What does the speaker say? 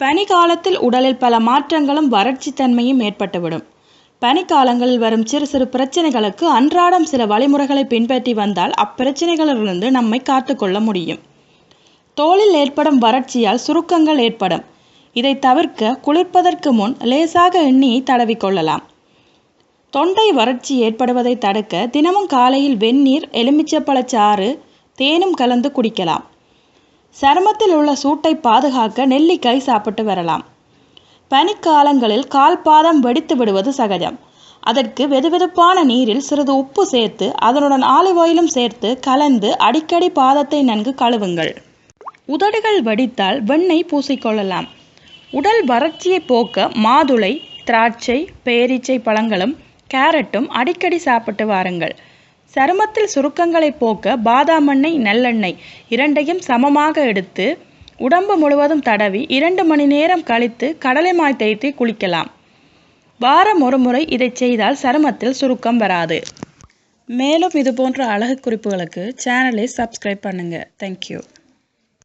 பனிக்காலத்தில் உடலில் பல மாற்றங்களும் வறட்சி தன்மையும் ஏற்பட்டுவிடும். பனிக்காலங்களில் வரும் சிறு சிறு பிரச்சனைகளுக்கு அன்றாடம் சில வழிமுறைகளை பின்பற்றி வந்தால் அப்பிரச்சனைகளிலிருந்து நம்மை காத்துக்கொள்ள முடியும். தோலில் ஏற்படும் வறட்சியால் சுருக்கங்கள் ஏற்படும். இதை தவிர்க்க குளிர்ப்பதற்கு முன் லேசாக எண்ணெயை தடவிக்கொள்ளலாம் தொண்டை வறட்சி ஏற்படுவதை தடுக்க தினமும் காலையில் வெந்நீர் எலுமிச்சப்பழச்சாறு தேனும் கலந்து குடிக்கலாம். சருமத்தில் உள்ள சூட்டை பாதுகாக்க நெல்லிக்காய் சாப்பிட்டு வரலாம். பனிக்காலங்களில் கால் பாதம் வெடித்து விடுவது சகஜம். அதற்கு வெதுவெதுப்பான நீரில் சிறிது உப்பு சேர்த்து அதனுடன் ஆலிவ் ஆயிலும் சேர்த்து கலந்து அடிக்கடி பாதத்தை நன்கு கழுவுங்கள். உதடுகள் வடித்தால் வெண்ணெய் பூசிக்கொள்ளலாம். உடல் வறட்சியை போக்க மாதுளை திராட்சை பேரீச்சை பழங்களும் கேரட்டும் அடிக்கடி சாப்பிட்டு வாருங்கள். சருமத்தில் சுருக்கங்களை போக்க பாதாம் எண்ணெய் நல்லெண்ணெய் இரண்டையும் சமமாக எடுத்து உடம்பு முழுவதும் தடவி இரண்டு மணி நேரம் கழித்து கடலை மாய் தேய்த்து குளிக்கலாம். வாரம் ஒரு முறை இதை செய்தால் சருமத்தில் சுருக்கம் வராது. மேலும் இது போன்ற அழகு குறிப்புகளுக்கு சேனலை சப்ஸ்கிரைப் பண்ணுங்கள் தேங்க்யூ